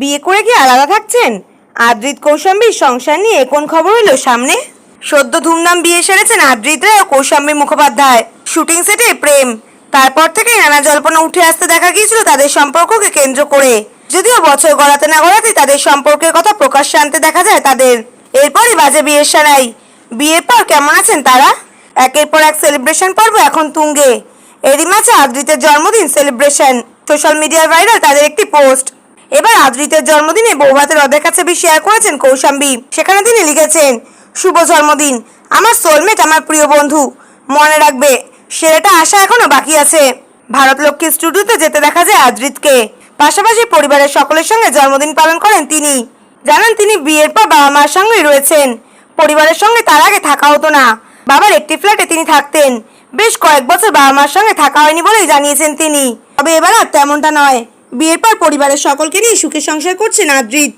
বিয়ে করে কি আলাদা থাকছেন? আদ্রিত কৌশাম্বীর সংসার নিয়ে কোন খবর এলো সামনে? সদ্য ধুমধাম বিয়ে সেরেছেন আদ্রিত রায় ও কৌশাম্বী মুখোপাধ্যায়। শুটিং সেটে প্রেম। তারপর থেকেই নানা জল্পনা উঠে আসতে দেখা গিয়েছিল তাদের সম্পর্ককে কেন্দ্র করে। যদিও বছর গড়াতে না গড়াতে তাদের সম্পর্কের কথা প্রকাশ্যে আনতে দেখা যায় তাদের। এরপরই বাজে বিয়ের সারাই। বিয়ের পর কেমন আছেন তারা? একের পর এক সেলিব্রেশন পর্ব এখন তুঙ্গে। এরই মাঝে আদ্রিতের জন্মদিন সেলিব্রেশন। সোশ্যাল মিডিয়ায় ভাইরাল তাদের একটি পোস্ট। এবার আদ্রিতের জন্মদিনে বৌভাতের অর্ধেক ছবি শেয়ার করেছেন কৌশাম্বী। সেখানে তিনি লিখেছেন, শুভ জন্মদিন। আমার সোলমেট আমার প্রিয় বন্ধু। মনে রাখবে, সেরাটা আসা এখনও বাকি আছে। ভারত লক্ষ্মী স্টুডিওতে যেতে দেখা যায় আদ্রিতকে। পাশাপাশি পরিবারের সকলের সঙ্গে জন্মদিন পালন করেন তিনি। জানান, তিনি বিয়ের পর বাবা মার সঙ্গেই রয়েছেন। পরিবারের সঙ্গে তার আগে থাকা হতো না। বাবার একটি ফ্ল্যাটে তিনি থাকতেন। বেশ কয়েক বছর বাবা মার সঙ্গে থাকা হয়নি বলেই জানিয়েছেন তিনি। তবে এবার আর তেমনটা নয়। বিয়ের পর পরিবারের সকলকে নিয়ে সুখে সংসার করছেন আদ্রিত